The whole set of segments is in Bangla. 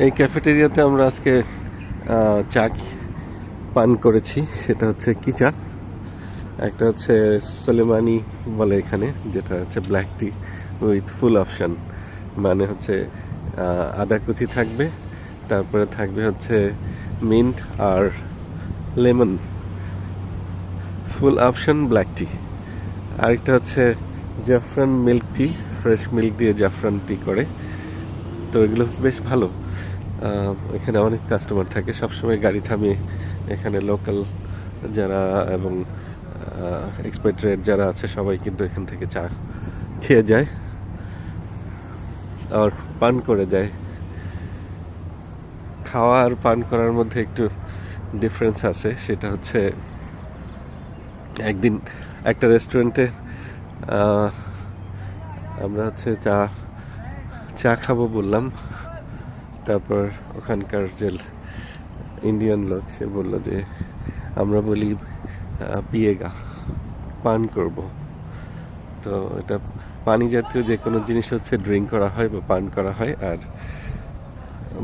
এই ক্যাফেটেরিয়াতে আমরা আজকে চা পান করেছি। সেটা হচ্ছে কি চা? একটা হচ্ছে সোলেমানি বলে এখানে, যেটা হচ্ছে black tea with full option মানে হচ্ছে আদা কুচি থাকবে, তারপরে থাকবে হচ্ছে মিন্ট আর lemon full option black tea আরেকটা হচ্ছে জাফরান মিল্ক টি ফ্রেশ মিল্ক দিয়ে জাফরান টি করে। তো এগুলো বেশ ভালো। এখানে অনেক কাস্টমার থাকে। সবসময় গাড়ি থামিয়ে এখানে লোকাল যারা এবং এক্সপেক্টেড যারা আছে, সবাই কিন্তু এখান থেকে চা খেয়ে যায় আর পান করে যায়। খাওয়া আর পান করার মধ্যে একটু ডিফারেন্স আছে। সেটা হচ্ছে একদিন একটা রেস্টুরেন্টে আমরা হচ্ছে চা চা খাব বললাম। তারপর ওখানকার যে ইন্ডিয়ান লোক, সে বলল যে, আমরা বলি পিয়েগা, পান করব। তো এটা পানি জাতীয় যে কোনো জিনিস হচ্ছে ড্রিঙ্ক করা হয় বা পান করা হয়, আর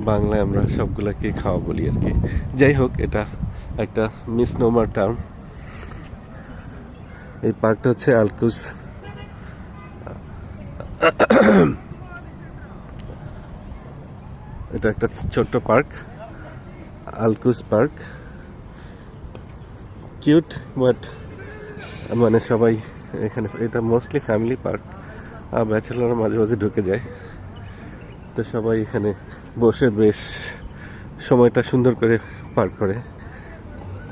বাংলায় আমরা সবগুলোকে খাওয়া বলি আর কি। যাই হোক, এটা একটা মিসনোমার টার্ম। এই পার্কটা হচ্ছে আলকুস। এটা একটা ছোট্ট park, Alkus park. Cute, but মানে সবাই এখানে, এটা মোস্টলি ফ্যামিলি পার্ক। আর ব্যাচেলার মাঝে মাঝে ঢুকে যায়। তো সবাই এখানে বসে বেশ সময়টা সুন্দর করে পার করে।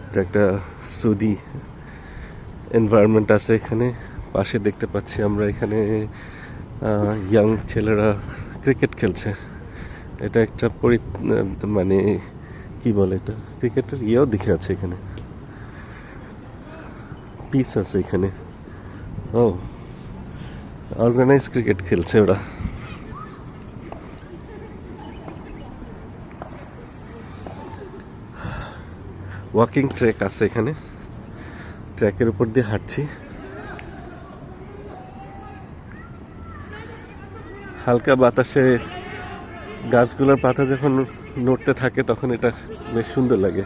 এটা একটা সুদি এনভায়রনমেন্ট আছে এখানে। পাশে দেখতে পাচ্ছি আমরা এখানে ইয়াং ছেলেরা ক্রিকেট খেলছে। এটা একটা পরি মানে কি বলে এটা? ক্রিকেটের ইয়েও দেখে আছে এখানে। পিস আছে এখানে। ও অর্গানাইজ ক্রিকেট খেলছে ওরা। ওয়াকিং ট্রেক আছে এখানে। ট্র্যাকের উপর দিয়ে হাঁটছি। হালকা বাতাসে গাছগুলোর পাতা যখন নড়তে থাকে, তখন এটা বেশ সুন্দর লাগে।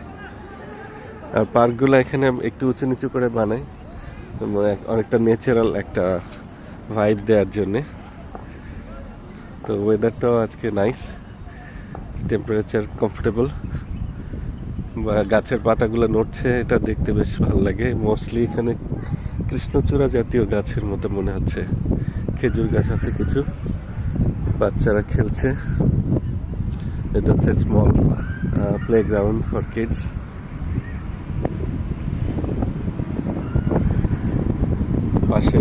আর পার্কগুলো এখানে একটু উঁচু নিচু করে বানায় অনেকটা ন্যাচারাল একটা ভাইব দেওয়ার জন্যে। তো ওয়েদারটাও আজকে নাইস টেম্পারেচার কমফোর্টেবল বা গাছের পাতাগুলো নড়ছে, এটা দেখতে বেশ ভালো লাগে। মোস্টলি এখানে কৃষ্ণচূড়া জাতীয় গাছের মতো মনে হচ্ছে। খেজুর গাছ আছে কিছু, বাচ্চারা খেলছে। এটা হচ্ছে small playground for kids পাশে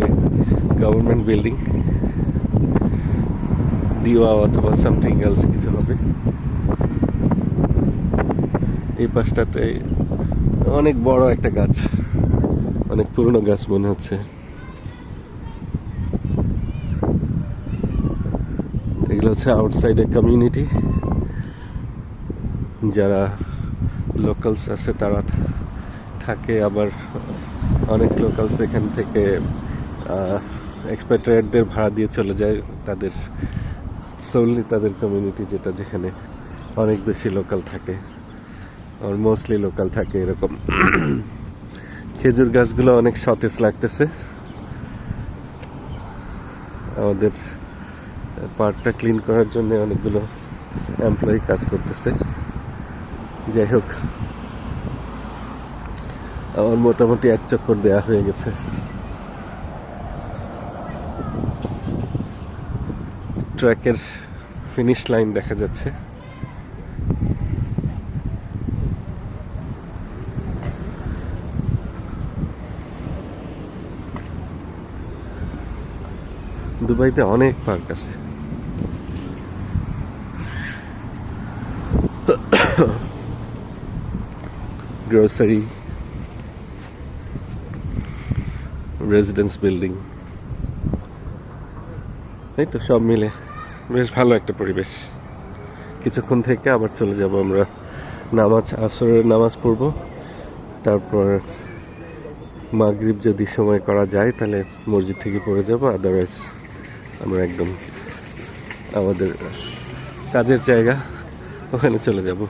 গভর্নমেন্ট বিল্ডিং দিওয়া অথবা সামথিং এলস কিছু হবে। এই পাশটাতে অনেক বড় একটা গাছ, অনেক পুরনো গাছ মনে হচ্ছে। এগুলো হচ্ছে আউটসাইডের কমিউনিটি যারা লোকালস আছে, তারা থাকে আবার অনেক লোকালস এখান থেকে এক্সপেক্টেডদের ভাড়া দিয়ে চলে যায়। তাদের সোললি তাদের কমিউনিটি যেটা যেখানে অনেক বেশি লোকাল থাকে আর মোস্টলি লোকাল থাকে এরকম। খেজুর গাছগুলো অনেক সতেজ লাগতেছে। আমাদের পার্কটা ক্লিন করার জন্য অনেকগুলো এমপ্লয়ি কাজ করতেছে। যাই হোক, আমার মোটামুটি এক চক্কর দেয়া হয়ে গেছে। ট্র্যাকের ফিনিশ লাইন দেখা যাচ্ছে। দুবাইতে অনেক পার্ক আছে। গ্রোসারি রেজিডেন্স বিল্ডিং এই তো সব মিলে বেশ ভালো একটা পরিবেশ। কিছুক্ষণ থেকে আবার চলে যাব আমরা। নামাজ আসরের নামাজ পড়ব। তারপর মাগরিব যদি সময় করা যায়, তাহলে মসজিদ থেকে পড়ে যাব। আদারওয়াইজ আমরা একদম আমাদের কাজের জায়গা ওখানে চলে যাব।